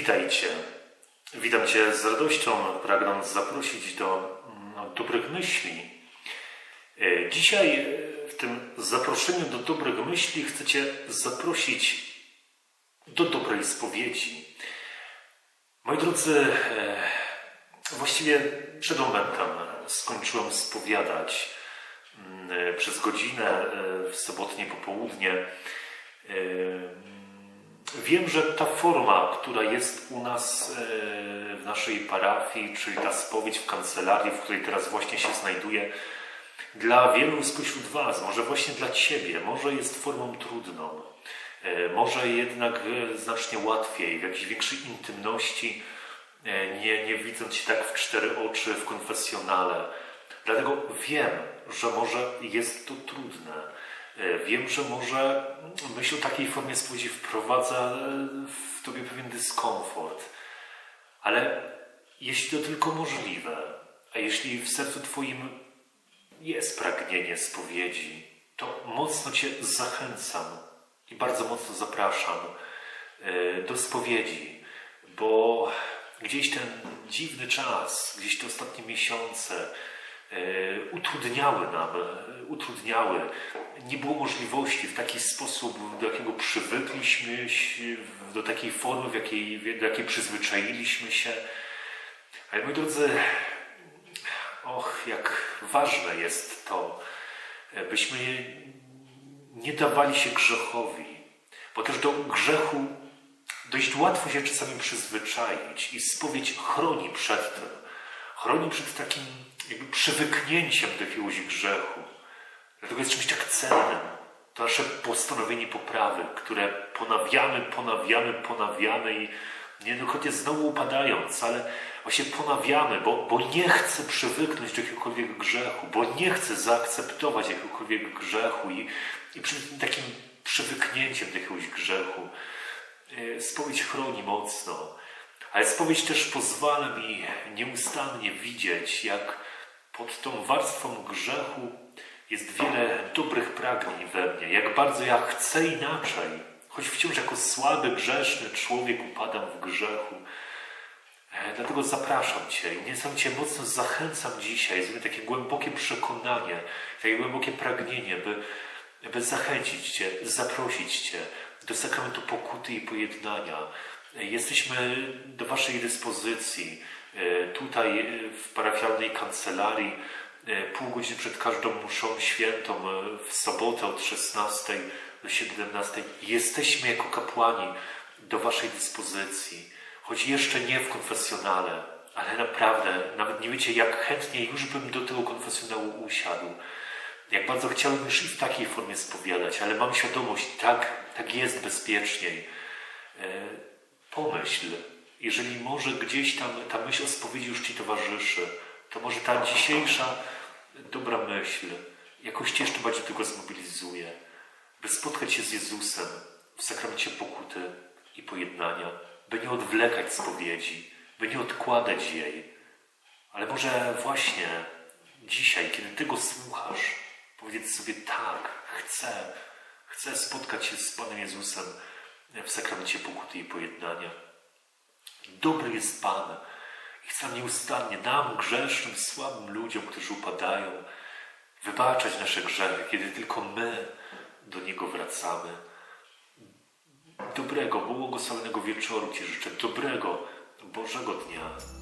Witajcie. Witam Cię z radością, pragnąc zaprosić do mm, dobrych myśli. E, Dzisiaj e, w tym zaproszeniu do dobrych myśli chcę Cię zaprosić do dobrej spowiedzi. Moi drodzy, e, właściwie przed momentem skończyłem spowiadać mm, przez godzinę w sobotnie popołudnie. Wiem, że ta forma, która jest u nas e, w naszej parafii, czyli ta spowiedź w kancelarii, w której teraz właśnie się znajduję, dla wielu spośród Was, może właśnie dla Ciebie, może jest formą trudną, e, może jednak e, znacznie łatwiej, w jakiejś większej intymności, nie, nie widząc się tak w cztery oczy w konfesjonale. Dlatego wiem, że może jest to trudne. E, Wiem, że może myśl o takiej formie spowiedzi wprowadza e, w Tobie pewien dyskomfort. Ale jeśli to tylko możliwe, a jeśli w sercu Twoim jest pragnienie spowiedzi, to mocno Cię zachęcam i bardzo mocno zapraszam e, do spowiedzi, bo gdzieś ten dziwny czas, gdzieś te ostatnie miesiące utrudniały nam, utrudniały. Nie było możliwości w taki sposób, do jakiego przywykliśmy, do takiej formy, w jakiej, do jakiej przyzwyczailiśmy się. Ale moi drodzy, och, jak ważne jest to, byśmy nie dawali się grzechowi, bo też do grzechu dość łatwo się czasami przyzwyczaić i spowiedź chroni przed tym. Chroni przed takim jakby przywyknięciem do jakiegoś grzechu. Dlatego jest czymś tak cennym. To nasze postanowienie poprawy, które ponawiamy, ponawiamy, ponawiamy i niejednokrotnie znowu upadając, ale właśnie ponawiamy, bo, bo nie chcę przywyknąć do jakiegokolwiek grzechu, bo nie chcę zaakceptować jakiegokolwiek grzechu i, i przed takim przywyknięciem do jakiegoś grzechu e, spowiedź chroni mocno. Ale spowiedź też pozwala mi nieustannie widzieć, jak pod tą warstwą grzechu jest wiele dobrych pragnień we mnie. Jak bardzo ja chcę inaczej, choć wciąż jako słaby, grzeszny człowiek upadam w grzechu. E, Dlatego zapraszam Cię i niesamowicie mocno zachęcam dzisiaj, zrobię takie głębokie przekonanie, takie głębokie pragnienie, by, by zachęcić Cię, zaprosić Cię do sakramentu pokuty i pojednania. E, Jesteśmy do Waszej dyspozycji e, tutaj w parafialnej kancelarii pół godziny przed każdą mszą świętą e, w sobotę od 16 do 17. Jesteśmy jako kapłani do Waszej dyspozycji, choć jeszcze nie w konfesjonale, ale naprawdę, nawet nie wiecie, jak chętnie już bym do tego konfesjonału usiadł. Jak bardzo chciałbym już i w takiej formie spowiadać, ale mam świadomość, tak, tak jest bezpieczniej. E, Pomyśl, jeżeli może gdzieś tam ta myśl o spowiedzi już Ci towarzyszy, to może ta dzisiejsza dobra myśl jakoś Cię jeszcze bardziej tego zmobilizuje, by spotkać się z Jezusem w sakramencie pokuty i pojednania, by nie odwlekać spowiedzi, by nie odkładać jej, ale może właśnie dzisiaj, kiedy Ty go słuchasz, powiedzieć sobie tak, chcę, chcę spotkać się z Panem Jezusem w sakramencie pokuty i pojednania. Dobry jest Pan i chce nieustannie nam, grzesznym, słabym ludziom, którzy upadają, wybaczać nasze grzechy, kiedy tylko my do Niego wracamy. Dobrego, błogosławionego wieczoru Ci życzę, dobrego, Bożego dnia.